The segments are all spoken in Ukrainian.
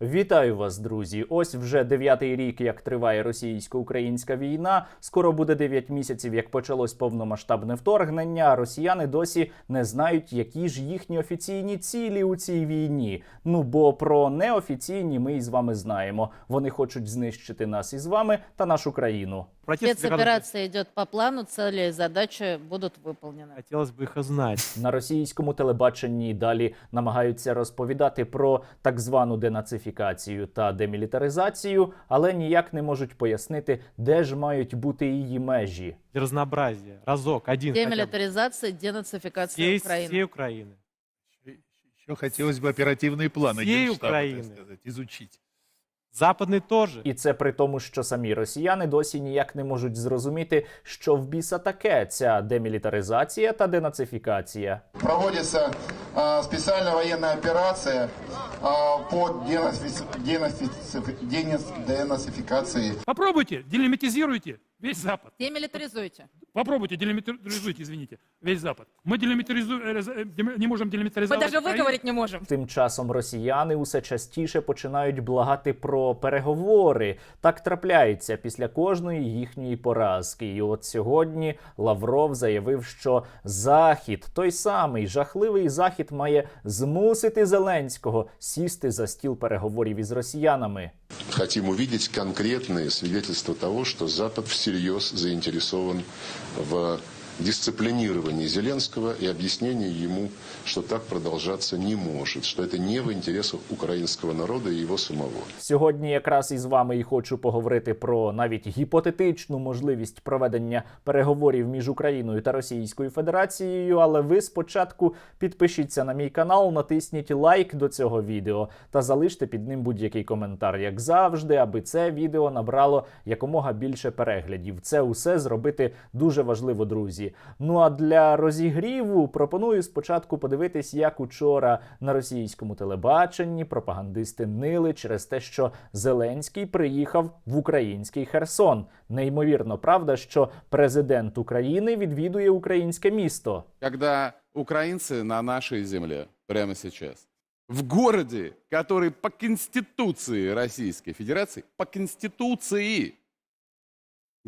Вітаю вас, друзі! Ось вже дев'ятий рік, як триває російсько-українська війна. Скоро буде дев'ять місяців, як почалось повномасштабне вторгнення. Росіяни досі не знають, які ж їхні офіційні цілі у цій війні. Ну бо про неофіційні ми із вами знаємо. Вони хочуть знищити нас із вами та нашу країну. Протест Спецоперация идет по плану, цели и задачи будут выполнены. Хотелось бы их узнать. На російському телебаченні й далі намагаються розповідати про так звану денацифікацію та демілітаризацію, але ніяк не можуть пояснити, де ж мають бути її межі. Для разнообразия. Разок, один хотя бы. Демилитаризация, денацификация Всей, Украины. всей Украины. Еще хотелось бы оперативные планы Всей Генштаба, Украины. так сказать, изучить. Западный тоже. І це при тому, що самі росіяни досі ніяк не можуть зрозуміти, що в біса таке ця демілітаризація та денацифікація. Проводиться а, спеціальна воєнна операція а, по денацифікації. Попробуйте, делимитизируйте весь Запад. Демилитаризуйте. Попробуйте, делимитаризуйте, извините, весь Запад. Мы делимитаризу- э, раз- э, дем- не можем Мы делимитаризовать. даже Украину. выговорить не можем. Тим часом росіяни усе частіше починають благати про переговори. Так трапляється після кожної їхньої поразки. І от сьогодні Лавров заявив, що Захід, той самий жахливий Захід, має змусити Зеленського сісти за стіл переговорів із росіянами. Хотим увидеть конкретные свидетельства того, что Запад всерьез заинтересован в дисциплинировании Зеленского и объяснении ему, что так продолжаться не может, что это не в интересах украинского народа и его самого. Сьогодні якраз із вами і хочу поговорити про навіть гіпотетичну можливість проведення переговорів між Україною та Російською Федерацією. Але ви спочатку підпишіться на мій канал, натисніть лайк до цього відео та залиште під ним будь-який коментар, як завжди, аби це відео набрало якомога більше переглядів. Це усе зробити дуже важливо, друзі. Ну а для розігріву пропоную спочатку подивитись, як учора на російському телебаченні пропагандисти нили через те, що Зеленський приїхав в український Херсон. Неймовірно, правда, що президент України відвідує українське місто. когда украинцы на нашей земле прямо сейчас, в городе, который по Конституции Российской Федерации, по Конституции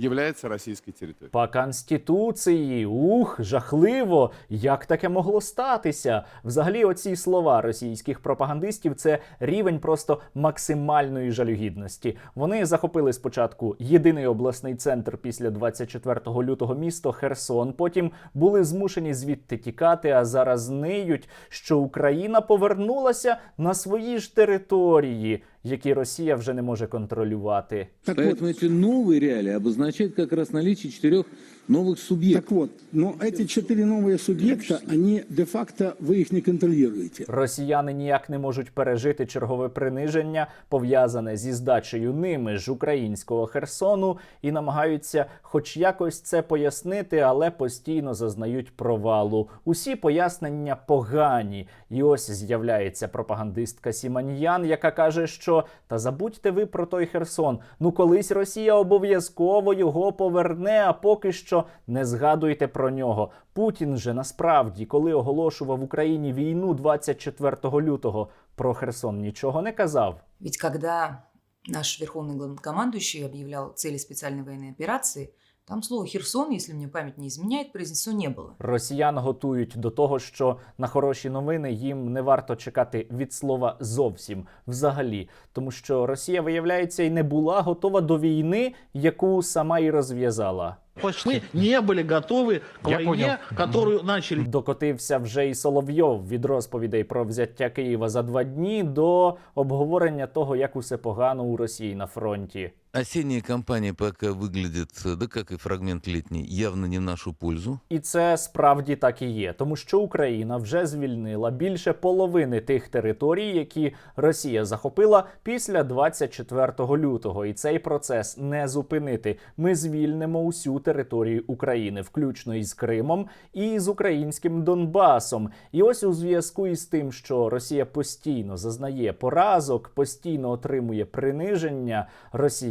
является российской территорией. По конституції, ух, жахливо! Як таке могло статися? Взагалі, оці слова російських пропагандистів це рівень просто максимальної жалюгідності. Вони захопили спочатку єдиний обласний центр після 24 лютого місто Херсон. Потім були змушені звідти тікати, а зараз ниють, що Україна повернулася на свої ж території, які Росія вже не може контролювати. Поэтому эти новые реалии обозначают как раз наличие четырех новых субъектов. Так вот, но эти четыре новые субъекта, они де-факто, вы их не контролируете. Росіяни ніяк не можуть пережити чергове приниження, пов'язане зі здачею ними ж українського Херсону, і намагаються, хоч якось це пояснити, але постійно зазнають провалу. Усі пояснення погані. І ось з'являється пропагандистка Сіманьян, яка каже, що та забудьте ви про той Херсон. Ну колись Росія обов'язково його поверне, а поки що не згадуйте про нього. Путін же насправді, коли оголошував Україні війну 24 лютого, про Херсон нічого не казав. Ведь когда наш верховный главнокомандующий объявлял цели специальной военной операции, там слово «Херсон», если мне память не изменяет, произнесено не было. Росіян готують до того, що на хороші новини їм не варто чекати від слова зовсім взагалі, тому що Росія, виявляється, і не була готова до війни, яку сама і розв'язала. Мы не были готовы к Я войне, понял. которую начали Докотився вже і Соловйов від розповідей про взяття Києва за два дні до обговорення того, як усе погано у Росії на фронті. Осенняя кампания пока выглядит, э, да как и фрагмент летней, явно не в нашу пользу. І це справді так і є, тому що Україна вже звільнила більше половини тих територій, які Росія захопила після 24 лютого. І цей процес не зупинити. Ми звільнимо усю територію України, включно із Кримом і з українським Донбасом. І ось у зв'язку із тим, що Росія постійно зазнає поразок, постійно отримує приниження,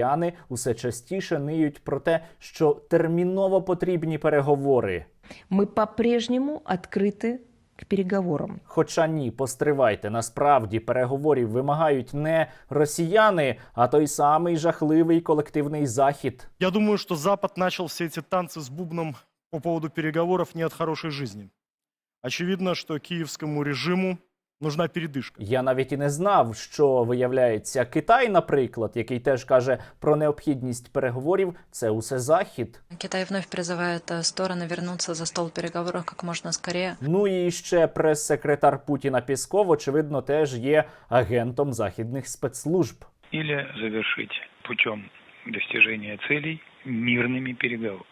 росіяни усе частіше ниють про те, що терміново потрібні переговори. Мы по-прежнему открыты к переговорам. Хоча ні, постривайте, насправді переговорів вимагають не росіяни, а той самий жахливий колективний захід. Я думаю, что Запад начал все эти танцы с бубном по поводу переговоров не от хорошей жизни. Очевидно, что киевскому режиму нужна передышка. Я навіть і не знав, що виявляється Китай, наприклад, який теж каже про необхідність переговорів, це усе захід. Китай вновь призывает э, стороны вернуться за стол переговоров как можно скорее. Ну і ще прес-секретар Путіна Пісков, очевидно, теж є агентом західних спецслужб. Или завершить путем достижения целей мирными переговорами,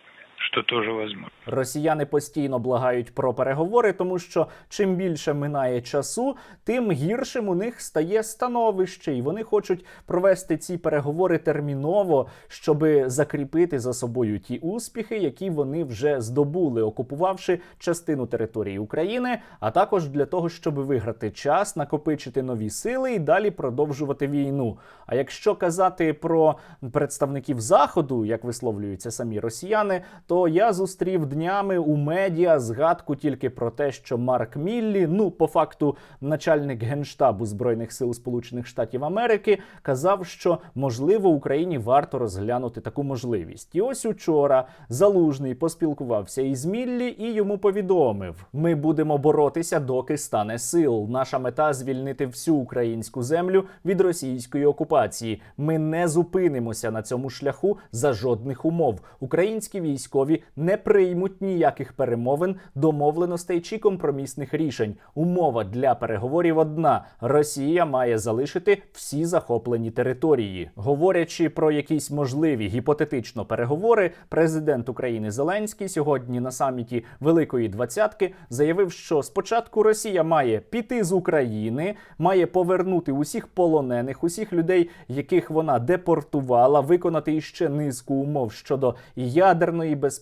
что тоже возможно. Росіяни постійно благають про переговори, тому що чим більше минає часу, тим гіршим у них стає становище, і вони хочуть провести ці переговори терміново, щоб закріпити за собою ті успіхи, які вони вже здобули, окупувавши частину території України, а також для того, щоб виграти час, накопичити нові сили і далі продовжувати війну. А якщо казати про представників заходу, як висловлюються самі росіяни, то я зустрів днями у медіа згадку тільки про те, що Марк Міллі, ну по факту начальник генштабу збройних сил Сполучених Штатів Америки, казав, що можливо Україні варто розглянути таку можливість. І ось учора залужний поспілкувався із Міллі і йому повідомив: ми будемо боротися, доки стане сил. Наша мета звільнити всю українську землю від російської окупації. Ми не зупинимося на цьому шляху за жодних умов. Українські військові не приймуть ніяких перемовин, домовленостей чи компромісних рішень. Умова для переговорів одна: Росія має залишити всі захоплені території. Говорячи про якісь можливі гіпотетично переговори, президент України Зеленський сьогодні на саміті Великої Двадцятки заявив, що спочатку Росія має піти з України, має повернути усіх полонених, усіх людей, яких вона депортувала, виконати іще низку умов щодо ядерної безпеки,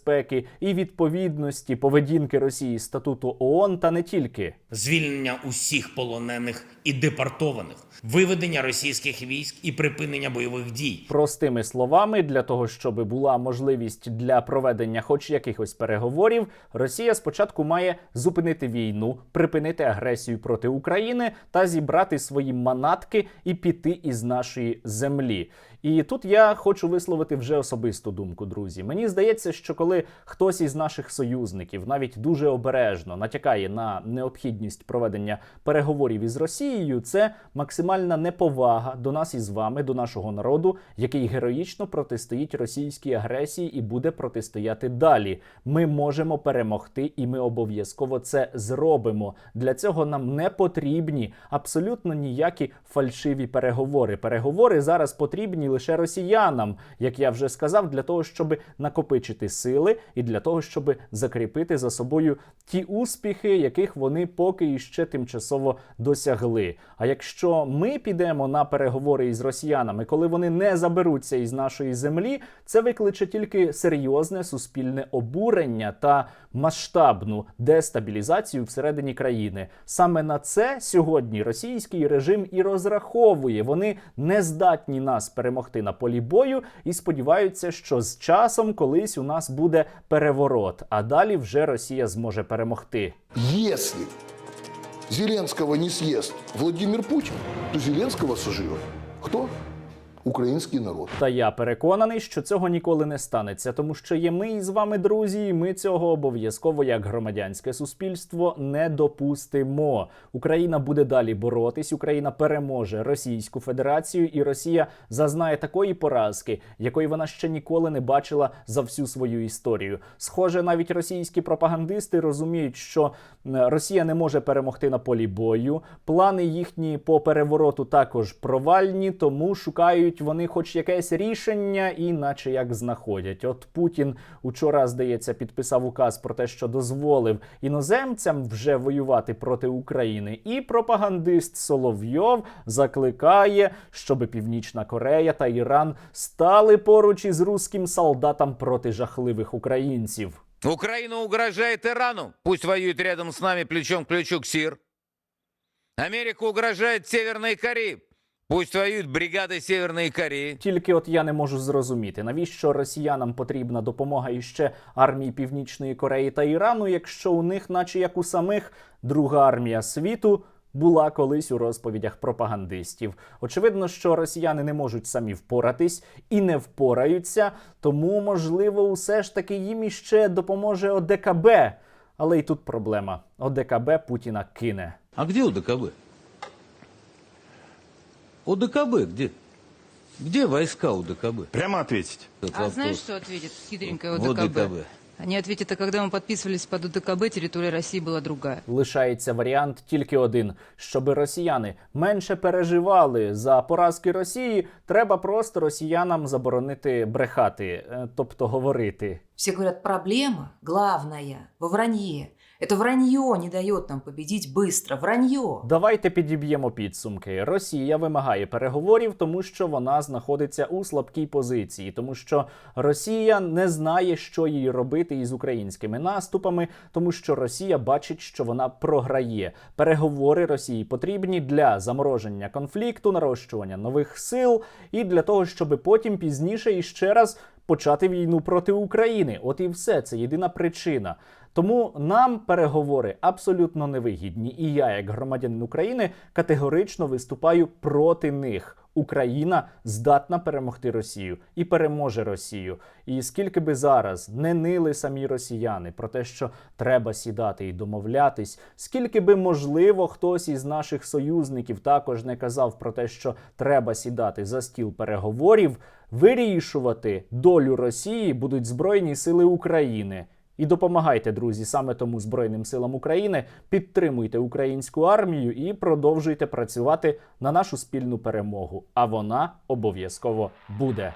і відповідності поведінки Росії статуту ООН, та не тільки. звільнення усіх полонених і депортованих, виведення російських військ і припинення бойових дій. Простими словами, для того, щоб була можливість для проведення хоч якихось переговорів, Росія спочатку має зупинити війну, припинити агресію проти України та зібрати свої манатки і піти із нашої землі. І тут я хочу висловити вже особисту думку, друзі. Мені здається, що коли хтось із наших союзників навіть дуже обережно натякає на необхідність проведення переговорів із Росією, це максимальна неповага до нас із вами, до нашого народу, який героїчно протистоїть російській агресії і буде протистояти далі. Ми можемо перемогти, і ми обов'язково це зробимо. Для цього нам не потрібні абсолютно ніякі фальшиві переговори. Переговори зараз потрібні лише росіянам, як я вже сказав, для того, щоб накопичити сили і для того, щоб закріпити за собою ті успіхи, яких вони поки іще тимчасово досягли. А якщо ми підемо на переговори із росіянами, коли вони не заберуться із нашої землі, це викличе тільки серйозне суспільне обурення та масштабну дестабілізацію всередині країни. Саме на це сьогодні російський режим і розраховує. Вони не здатні нас перемогти на полі бою і сподіваються, що з часом колись у нас буде переворот, а далі вже Росія зможе перемогти. Если Зеленского не съест Владимир Путин, то Зеленского сожрет. Кто? Український народ. Та я переконаний, що цього ніколи не станеться, тому що є ми із вами, друзі, і ми цього обов'язково як громадянське суспільство не допустимо. Україна буде далі боротись. Україна переможе Російську Федерацію, і Росія зазнає такої поразки, якої вона ще ніколи не бачила за всю свою історію. Схоже, навіть російські пропагандисти розуміють, що Росія не може перемогти на полі бою. Плани їхні по перевороту також провальні, тому шукають вони хоч якесь рішення, і наче як знаходять. От Путін учора, здається, підписав указ про те, що дозволив іноземцям вже воювати проти України. І пропагандист Соловйов закликає, щоб Північна Корея та Іран стали поруч із руським солдатам проти жахливих українців. Украина угрожает Ирану. Пусть воюет рядом с нами плечом к плечу КСИР. Америка угрожает Северной Корее. Пусть воюют бригады Северной Кореи. Тільки от я не можу зрозуміти, навіщо росіянам потрібна допомога іще армії Північної Кореї та Ірану, якщо у них, наче як у самих, друга армія світу. Була колись у розповідях пропагандистів. Очевидно, що росіяни не можуть самі впоратись і не впораються, тому, можливо, усе ж таки їм іще допоможе ОДКБ. Але й тут проблема: ОДКБ Путіна кине. А где ОДКБ? ОДКБ где? Где войска ОДКБ? Прямо ответить. Этот А вопрос. знаешь, что ответит хитренькая В ОДКБ? ОДКБ. Они ответят, а когда мы подписывались под ОДКБ, территория России была другая. Лишається варіант тільки один: щоби росіяни менше переживали за поразки Росії, треба просто росіянам заборонити брехати, е, тобто говорити. Все говорят, проблема главная во вранье. Это вранье не дает нам победить быстро. Вранье. Давайте підіб'ємо підсумки. Росія вимагає переговорів, тому що вона знаходиться у слабкій позиції, тому що Росія не знає, що їй робити із українськими наступами, тому що Росія бачить, що вона програє. Переговори Росії потрібні для замороження конфлікту, нарощування нових сил і для того, щоб потім пізніше іще раз почати війну проти України. От і все це єдина причина. Тому нам переговори абсолютно невигідні. І я, як громадянин України, категорично виступаю проти них. Україна здатна перемогти Росію і переможе Росію. І скільки би зараз не нили самі росіяни про те, що треба сідати і домовлятись, скільки би можливо хтось із наших союзників також не казав про те, що треба сідати за стіл переговорів, вирішувати долю Росії будуть Збройні Сили України. І допомагайте, друзі, саме тому Збройним силам України. Підтримуйте українську армію і продовжуйте працювати на нашу спільну перемогу. А вона обов'язково буде.